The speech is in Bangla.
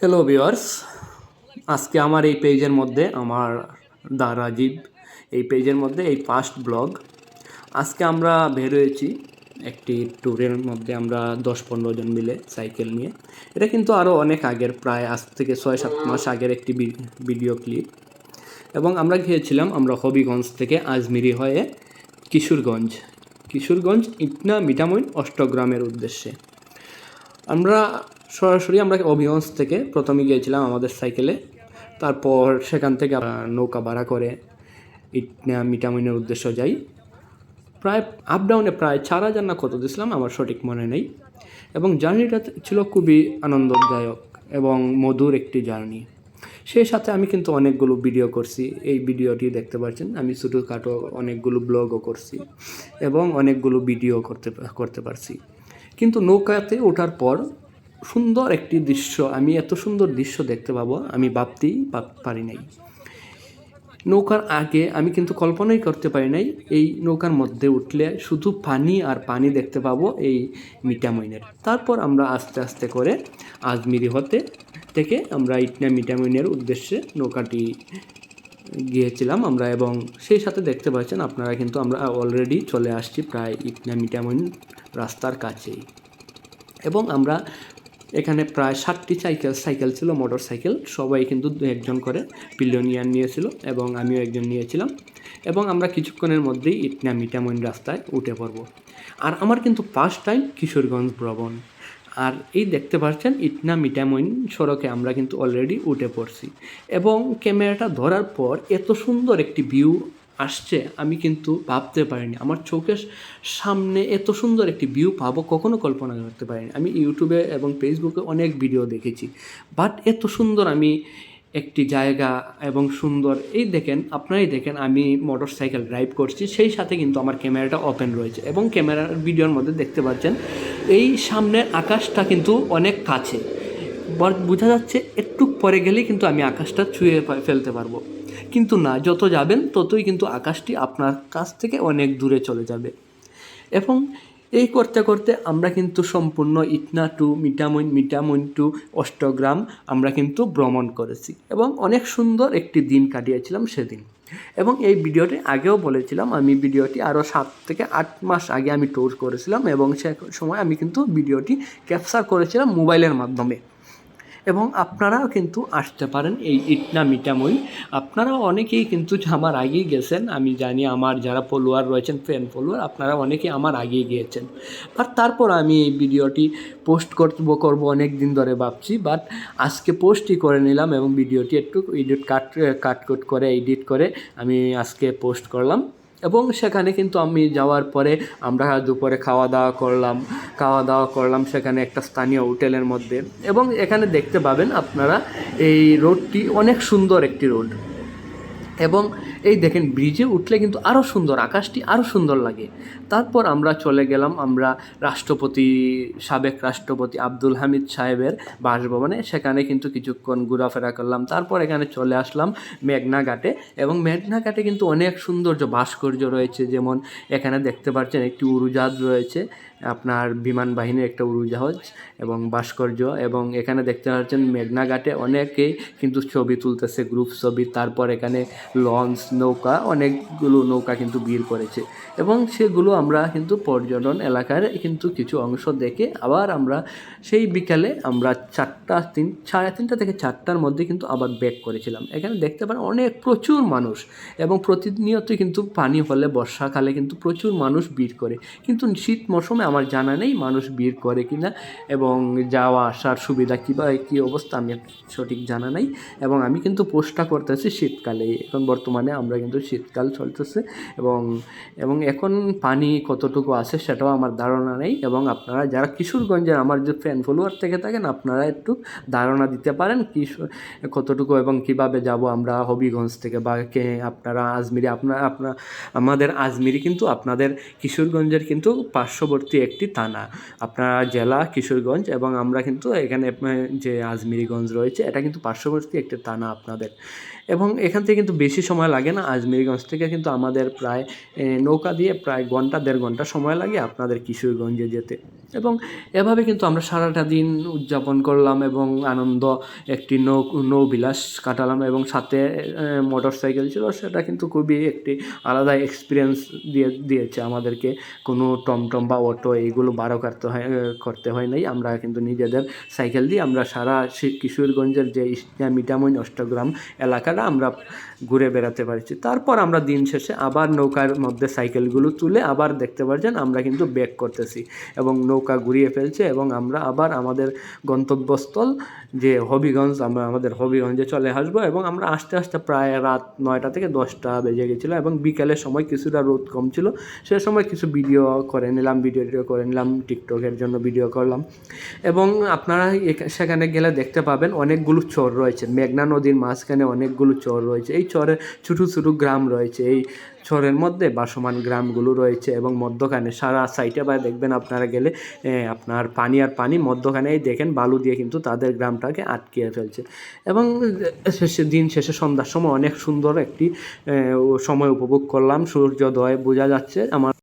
হ্যালো ভিওয়ার্স আজকে আমার এই পেজের মধ্যে আমার দা রাজীব এই পেজের মধ্যে এই ফার্স্ট ব্লগ। আজকে আমরা বের হয়েছি একটি ট্যুরের মধ্যে, আমরা দশ পনেরো জন মিলে সাইকেল নিয়ে। এটা কিন্তু আরও অনেক আগের, প্রায় আজ থেকে ছয় সাত মাস আগের একটি ভিডিও ক্লিপ এবং আমরা গিয়েছিলাম আমরা হবিগঞ্জ থেকে আজমিরি হয়ে কিশোরগঞ্জ। কিশোরগঞ্জ, ইটনা, মিঠামইন, অষ্টগ্রামের উদ্দেশ্যে। আমরা সরাসরি আমরা অভিগঞ্জ থেকে প্রথমে গিয়েছিলাম আমাদের সাইকেলে তারপর সেখান থেকে নৌকা ভাড়া করে মিটামিনের উদ্দেশ্য যাই। প্রায় আপ ডাউনে প্রায় চার হাজার না কত দিয়েছিলাম, আমার সঠিক মনে নেই। এবং জার্নিটা ছিল খুবই আনন্দদায়ক এবং মধুর একটি জার্নি। সেই সাথে আমি কিন্তু অনেকগুলো ভিডিও করছি। এই ভিডিওটি দেখতে পাচ্ছেন, আমি ছোটোখাটো অনেকগুলো ব্লগও করছি এবং অনেকগুলো ভিডিও করতে করতে পারছি। কিন্তু নৌকাতে ওঠার পর সুন্দর একটি দৃশ্য, আমি এত সুন্দর দৃশ্য দেখতে পাবো, আমি ভাবতেই পারি নাই। নৌকার আগে আমি কিন্তু কল্পনাই করতে পারি নাই, এই নৌকার মধ্যে উঠলে শুধু পানি আর পানি দেখতে পাবো এই মিটামইনের। তারপর আমরা আস্তে আস্তে করে আজমিরি হতে থেকে আমরা ইটনা মিটামইনের উদ্দেশ্যে নৌকাটি গিয়েছিলাম আমরা এবং সেই সাথে দেখতে পাচ্ছেন আপনারা কিন্তু আমরা অলরেডি চলে আসছি প্রায় ইটনা মিটামইন রাস্তার কাছেই। এবং আমরা এখানে প্রায় ষাটটি সাইকেল সাইকেল ছিল মোটর সাইকেল সবাই কিন্তু একজন করে পিলিয়নিয়ার নিয়েছিল এবং আমিও একজন নিয়েছিলাম। এবং আমরা কিছুক্ষণের মধ্যেই ইটনা মিটামইন রাস্তায় উঠে পড়ব। আর আমার কিন্তু ফার্স্ট টাইম কিশোরগঞ্জ ভ্রমণ। আর এই দেখতে পাচ্ছেন ইটনা মিটামইন সড়কে আমরা কিন্তু অলরেডি উঠে পড়ছি। এবং ক্যামেরাটা ধরার পর এত সুন্দর একটি ভিউ আসছে, আমি কিন্তু ভাবতে পারিনি। আমার চোখের সামনে এত সুন্দর একটি ভিউ পাবো, কখনো কল্পনা করতে পারিনি। আমি ইউটিউবে এবং ফেসবুকে অনেক ভিডিও দেখেছি। বাট এত সুন্দর আমি একটি জায়গা এবং সুন্দর, এই দেখেন, আপনারাই দেখেন, আমি মোটর সাইকেল ড্রাইভ করছি। সেই সাথে কিন্তু আমার ক্যামেরাটা ওপেন রয়েছে এবং ক্যামেরার ভিডিওর মধ্যে দেখতে পাচ্ছেন, এই সামনের আকাশটা কিন্তু অনেক কাছে। বোঝা যাচ্ছে, একটু পরে গেলেই কিন্তু আমি আকাশটা ছুঁয়ে ফেলতে পারব। কিন্তু না, যত যাবেন ততই কিন্তু আকাশটি আপনার কাছ থেকে অনেক দূরে চলে যাবে। এবং এই করতে করতে আমরা কিন্তু সম্পূর্ণ ইটনা টু, মিটামইন মিটামইন টু, অষ্টগ্রাম আমরা কিন্তু ভ্রমণ করেছি এবং অনেক সুন্দর একটি দিন কাটিয়েছিলাম সেদিন। এবং এই ভিডিওটি আগেও বলেছিলাম, আমি ভিডিওটি আরও সাত থেকে আট মাস আগে আমি ট্যুর করেছিলাম এবং সে সময় আমি কিন্তু ভিডিওটি ক্যাপচার করেছিলাম মোবাইলের মাধ্যমে। এবং আপনারাও কিন্তু আসতে পারেন এই ইটনা মিটামই আপনারাও অনেকেই কিন্তু আমার আগেই গেছেন, আমি জানি আমার যারা ফলোয়ার রয়েছেন ফ্যান ফলোয়ার আপনারা অনেকেই আমার আগেই গিয়েছেন। বাট তারপর আমি এই ভিডিওটি পোস্ট করব, করব অনেক দিন ধরে ভাবছি বাট আজকে পোস্টই করে নিলাম এবং ভিডিওটি একটু এডিট কাট কাটকুট করে এডিট করে আমি আজকে পোস্ট করলাম। এবং সেখানে কিন্তু আমি যাওয়ার পরে আমরা দুপুরে খাওয়া দাওয়া করলাম, খাওয়া দাওয়া করলাম সেখানে একটা স্থানীয় হোটেলের মধ্যে। এবং এখানে দেখতে পাবেন আপনারা এই রোডটি অনেক সুন্দর একটি রোড। এবং এই দেখেন ব্রিজে উঠলে কিন্তু আরও সুন্দর, আকাশটি আরও সুন্দর লাগে। তারপর আমরা চলে গেলাম, আমরা রাষ্ট্রপতি, সাবেক রাষ্ট্রপতি আব্দুল হামিদ সাহেবের বাসভবনে। সেখানে কিন্তু কিছুক্ষণ ঘোরাফেরা করলাম। তারপর এখানে চলে আসলাম মেঘনা ঘাটে এবং মেঘনা ঘাটে কিন্তু অনেক সৌন্দর্য, ভাস্কর্য রয়েছে। যেমন এখানে দেখতে পাচ্ছেন একটি উড়োজাহাজ রয়েছে, আপনার বিমান বাহিনীর একটা উড়োজাহাজ এবং ভাস্কর্য এবং এখানে দেখতে পাচ্ছেন মেঘনা ঘাটে অনেকেই কিন্তু ছবি তুলতেছে গ্রুপ ছবি। তারপর এখানে লঞ্চ নৌকা, অনেকগুলো নৌকা কিন্তু ভিড় করেছে। এবং সেগুলো আমরা কিন্তু পর্যটন এলাকার কিন্তু কিছু অংশ দেখে আবার আমরা সেই বিকালে আমরা চারটা, তিন, সাড়ে তিনটা থেকে চারটার মধ্যে কিন্তু আবার ব্যাক করেছিলাম। এখানে দেখতে পারেন অনেক প্রচুর মানুষ এবং প্রতিনিয়তই কিন্তু পানি হলে, বর্ষাকালে কিন্তু প্রচুর মানুষ ভিড় করে। কিন্তু শীত মৌসুমে আমার জানা নেই মানুষ ভিড় করে কি না এবং যাওয়া আসার সুবিধা কী বা, কী অবস্থা আমি সঠিক জানা নাই। এবং আমি কিন্তু পোস্টটা করতেছি শীতকালে। এখন বর্তমানে আমরা কিন্তু শীতকাল চলতেছে এবং এবং এখন পানি কতটুকু আছে সেটাও আমার ধারণা নেই এবং আপনারা যারা কিশোরগঞ্জের আমার যে ফ্যান ফলোয়ার থেকে থাকেন, আপনারা একটু ধারণা দিতে পারেন কি কতটুকু এবং কীভাবে যাব আমরা হবিগঞ্জ থেকে বা কে আপনারা আজমিরি আপনার আপনার আমাদের আজমিরি কিন্তু আপনাদের কিশোরগঞ্জের কিন্তু পার্শ্ববর্তী একটি থানা। আপনারা জেলা কিশোরগঞ্জ এবং আমরা কিন্তু এখানে যে আজমিরিগঞ্জ রয়েছে, এটা কিন্তু পার্শ্ববর্তী একটি থানা আপনাদের। এবং এখান থেকে কিন্তু বেশি সময় লাগে না। আজমিরিগঞ্জ থেকে কিন্তু আমাদের প্রায় নৌকা দিয়ে প্রায় ঘণ্টা, দেড় ঘণ্টা সময় লাগে আপনাদের কিশোরগঞ্জে যেতে। এবং এভাবে কিন্তু আমরা সারাটা দিন উদযাপন করলাম এবং আনন্দ, একটি নৌ, নৌবিলাস কাটালাম এবং সাথে মোটর সাইকেল ছিল, সেটা কিন্তু খুবই একটি আলাদা এক্সপিরিয়েন্স দিয়ে, দিয়েছে আমাদেরকে। কোনো টমটম বা অটো এইগুলো বারো করতে হয় করতে হয় নাই। আমরা কিন্তু নিজেদের সাইকেল দিয়ে আমরা সারা কিশোরগঞ্জের যে মিটামইন অষ্টগ্রাম এলাকাটা আমরা ঘুরে বেড়াতে পারছি। তারপর আমরা দিন শেষে আবার নৌকার মধ্যে সাইকেলগুলো তুলে আবার দেখতে পারছেন, আমরা কিন্তু ব্যাক করতেছি এবং নৌকা ঘুরিয়ে ফেলছে এবং আমরা আবার আমাদের গন্তব্যস্থল যে হবিগঞ্জ, আমরা আমাদের হবিগঞ্জে চলে আসব এবং আমরা আস্তে আস্তে প্রায় রাত নয়টা থেকে দশটা বেজে গেছিল এবং বিকেলের সময় কিছুটা রোদ কম ছিল। সে সময় কিছু ভিডিও করে নিলাম, ভিডিও টিডিও করে নিলাম, টিকটকের জন্য ভিডিও করলাম এবং আপনারা সেখানে গেলে দেখতে পাবেন অনেকগুলো চর রয়েছে। মেঘনা নদীর মাঝখানে অনেকগুলো চর রয়েছে। এই চরে ছোটো ছোটো গ্রাম রয়েছে। এই চরের মধ্যে বাসমান গ্রামগুলো রয়েছে এবং মধ্যখানে সারা সাইটে বা দেখবেন আপনারা গেলে আপনার পানি আর পানি মধ্যখানেই দেখেন বালু দিয়ে কিন্তু তাদের গ্রামটাকে আটকিয়ে ফেলছে। এবং শেষে দিন শেষে সন্ধ্যার সময় অনেক সুন্দর একটি সময় উপভোগ করলাম। সূর্যোদয় বোঝা যাচ্ছে আমার